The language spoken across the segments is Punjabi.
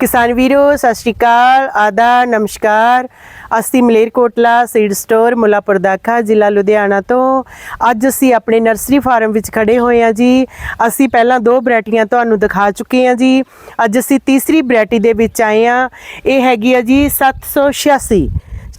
ਕਿਸਾਨ ਵੀਰੋ, ਸਤਿ ਸ਼੍ਰੀ ਅਕਾਲ, ਆਦਾ, ਨਮਸਕਾਰ। ਅਸੀਂ ਮਲੇਰਕੋਟਲਾ ਸੀਡ ਸਟੋਰ, ਮੁਲਾਪੁਰ ਦਾਖਾ ਜ਼ਿਲ੍ਹਾ ਲੁਧਿਆਣਾ ਤੋਂ। ਅੱਜ ਅਸੀਂ ਆਪਣੇ ਨਰਸਰੀ ਫਾਰਮ ਵਿੱਚ ਖੜੇ ਹੋਏ ਹਾਂ ਜੀ। ਅਸੀਂ ਪਹਿਲਾਂ ਦੋ ਵੈਰਾਈਟੀਆਂ ਤੁਹਾਨੂੰ ਦਿਖਾ ਚੁੱਕੇ ਹਾਂ ਜੀ। ਅੱਜ ਅਸੀਂ ਤੀਸਰੀ ਵੈਰਾਈਟੀ ਦੇ ਵਿੱਚ ਆਏ ਹਾਂ। ਇਹ ਹੈਗੀ ਆ ਜੀ 786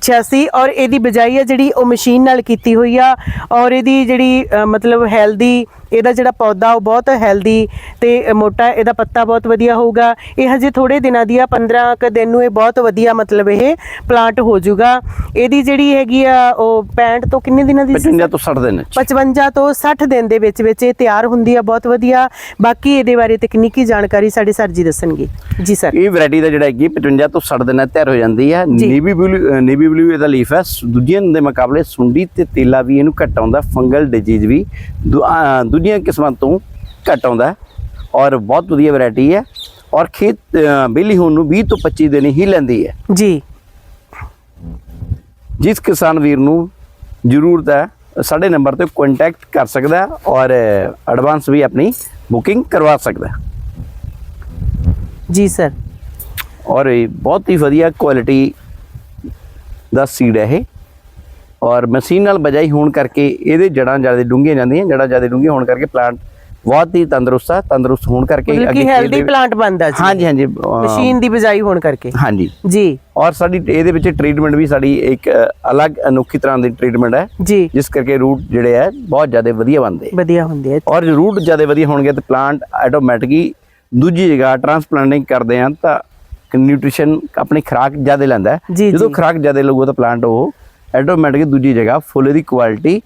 86 ਔਰ ਇਹਦੀ ਬਜਾਈ ਆ ਜਿਹੜੀ ਉਹ ਮਸ਼ੀਨ ਨਾਲ ਕੀਤੀ ਹੋਈ ਆ। ਔਰ ਇਹਦੀ ਜਿਹੜੀ ਮਤਲਬ ਹੈਲਦੀ ਇਹਦਾ ਜਿਹੜਾ ਪੌਦਾ ਉਹ ਬਹੁਤ ਹੈਲਦੀ ਤੇ ਮੋਟਾ ਇਹਦਾ ਪੱਤਾ ਬਹੁਤ ਵਧੀਆ ਹੋਊਗਾ। ਇਹ ਹਜੇ ਥੋੜੇ ਦਿਨਾਂ ਦੀ ਆ 15 ਕ ਦਿਨ ਨੂੰ ਇਹ ਬਹੁਤ ਵਧੀਆ ਮਤਲਬ ਇਹ ਪਲਾਂਟ ਹੋ ਜਾਊਗਾ ਇਹਦੀ ਜਿਹੜੀ ਹੈਗੀ ਆ ਉਹ 65 ਤੋਂ ਕਿੰਨੇ ਦਿਨਾਂ ਦੀ ਸੀ? 55 ਤੋਂ 60 ਦਿਨ ਚ 55 ਤੋਂ 60 ਦਿਨ ਦੇ ਵਿੱਚ ਵਿੱਚ ਇਹ ਤਿਆਰ ਹੁੰਦੀ ਆ ਬਹੁਤ ਵਧੀਆ। ਬਾਕੀ ਇਹਦੇ ਬਾਰੇ ਤਕਨੀਕੀ ਜਾਣਕਾਰੀ ਸਾਡੇ ਸਰ ਜੀ ਦੱਸਣਗੇ। ਜੀ ਸਰ। ਇਹ ਵੈਰਾਈਟੀ ਦਾ ਜਿਹੜਾ ਹੈਗੀ 55 ਤੋਂ 60 ਦਿਨਾਂ ਤਿਆਰ ਹੋ ਜਾਂਦੀ ਹੈ। ਨੀਵੀ ਬਲੂ ਨੀਵੀ ਬਲੂ ਇਹਦਾ ਲੀਫ ਹੈ ਦੂਜਿਆਂ ਦੇ ਮੁਕਾਬਲੇ ਸੁੰਡੀ ਤੇ ਤੇਲਾ ਵੀ ਇਹਨੂੰ ਘੱਟ ਆਉਂਦਾ ਫੰਗਲ ਡਿਜ਼ੀਜ਼ ਵੀ ਦੂ- ਅਹ ਦੂਜੀਆਂ ਕਿਸਮਾਂ ਤੋਂ ਘੱਟ ਆਉਂਦਾ ਔਰ ਬਹੁਤ ਵਧੀਆ ਵੈਰਾਈਟੀ ਹੈ ਔਰ ਖੇਤ ਬਿਲੀ ਹੋਣ ਨੂੰ 20 ਤੋਂ 25 ਦਿਨ ਹੀ ਲੈਂਦੀ ਹੈ। ਜੀ। ਜਿਸ ਕਿਸਾਨ ਵੀਰ ਨੂੰ ਜ਼ਰੂਰਤ ਹੈ ਸਾਡੇ ਨੰਬਰ ਤੇ ਕੰਟੈਕਟ ਕਰ ਸਕਦਾ ਔਰ ਐਡਵਾਂਸ ਵੀ ਆਪਣੀ ਬੁਕਿੰਗ ਕਰਵਾ ਸਕਦਾ ਜੀ ਸਰ ਔਰ ਇਹ ਬਹੁਤ ਹੀ ਵਧੀਆ ਕੁਆਲਿਟੀ ਦਾ ਸੀਡ ਹੈ ਇਹ। ਔਰ ਮਸ਼ੀਨ ਨਾਲ ਬਜਾਈ ਹੋਣ ਕਰਕੇ ਇਹਦੇ ਜੜਾਂ ਜ਼ਿਆਦਾ ਡੂੰਘੀਆਂ ਜਾਂਦੀਆਂ ਜੜਾਂ ਜ਼ਿਆਦਾ ਡੂੰਘੀਆਂ ਹੋਣ ਕਰਕੇ ਪਲਾਂਟ ਬਹੁਤ ਹੀ ਤੰਦਰੁਸਤ ਹੈ ਤੰਦਰੁਸਤ ਹੋਣ ਕਰਕੇ ਖੇਤ ਹੈਲਦੀ ਪਲਾਂਟ ਬਣਦਾ ਜੀ ਹਾਂਜੀ ਹਾਂਜੀ ਮਸ਼ੀਨ ਦੀ ਬਜਾਈ ਹੋਣ ਕਰਕੇ। ਹਾਂਜੀ। ਜੀ। ਔਰ ਸਾਡੀ ਇਹਦੇ ਵਿੱਚ ਟ੍ਰੀਟਮੈਂਟ ਵੀ ਸਾਡੀ ਇੱਕ ਅਲੱਗ ਅਨੋਖੀ ਤਰ੍ਹਾਂ ਦੀ ਟ੍ਰੀਟਮੈਂਟ ਹੈ। ਜੀ। ਜਿਸ ਕਰਕੇ ਰੂਟ ਜਿਹੜੇ ਹੈ ਬਹੁਤ ਜ਼ਿਆਦਾ ਵਧੀਆ ਬਣਦੇ। ਵਧੀਆ ਹੁੰਦੇ ਆ। ਔਰ ਰੂਟ ਜ਼ਿਆਦਾ ਵਧੀਆ ਹੋਣਗੇ ਤਾਂ ਪਲਾਂਟ ਆਟੋਮੈਟਿਕਲੀ ਦੂਜੀ ਜਗ੍ਹਾ ਟ੍ਰਾਂਸਪਲਾਂਟਿੰਗ ਕਰਦੇ ਹਾਂ ਤਾਂ ਨਿਊਟ੍ਰੀਸ਼ਨ ਆਪਣੀ ਖੁਰਾਕ ਜ਼ਿਆਦਾ ਲੈਂਦਾ ਜਦੋਂ। ਖੁਰਾਕ ਜ਼ਿਆਦਾ ਲਊਗਾ ਤਾਂ ਪਲਾਂਟ ਉਹ ਆਟੋਮੈਟਿਕਲੀ ਦੂਜੀ ਜਗ੍ਹਾ ਫੁੱਲ ਦੀ ਕੁਆਲਿਟੀ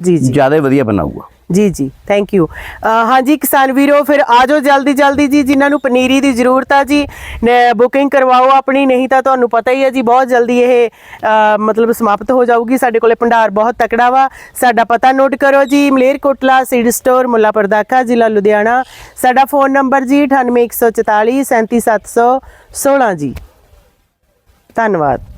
ਜੀ ਜੀ। ਜ਼ਿਆਦਾ ਵਧੀਆ ਬਣਾਊਗਾ। ਜੀ ਜੀ। ਥੈਂਕ ਯੂ ਹਾਂਜੀ ਕਿਸਾਨ ਵੀਰੋ ਫਿਰ ਆਜੋ ਜਲਦੀ ਜਲਦੀ ਜੀ ਜਿਨ੍ਹਾਂ ਨੂੰ ਪਨੀਰੀ ਦੀ ਜ਼ਰੂਰਤ ਆ ਜੀ। ਬੁਕਿੰਗ ਕਰਵਾਓ ਆਪਣੀ ਨਹੀਂ ਤਾਂ ਤੁਹਾਨੂੰ ਪਤਾ ਹੀ ਹੈ ਜੀ ਬਹੁਤ ਜਲਦੀ ਇਹ ਮਤਲਬ ਸਮਾਪਤ ਹੋ ਜਾਊਗੀ। ਸਾਡੇ ਕੋਲੇ ਭੰਡਾਰ ਬਹੁਤ ਤਕੜਾ ਵਾ। ਸਾਡਾ ਪਤਾ ਨੋਟ ਕਰੋ ਜੀ ਮਲੇਰਕੋਟਲਾ ਸੀਡ ਸਟੋਰ ਮੁੱਲਾਪੁਰ ਦਾਖਾ ਜ਼ਿਲ੍ਹਾ ਲੁਧਿਆਣਾ। ਸਾਡਾ ਫੋਨ ਨੰਬਰ ਜੀ 98144 37716 ਜੀ। ਧੰਨਵਾਦ।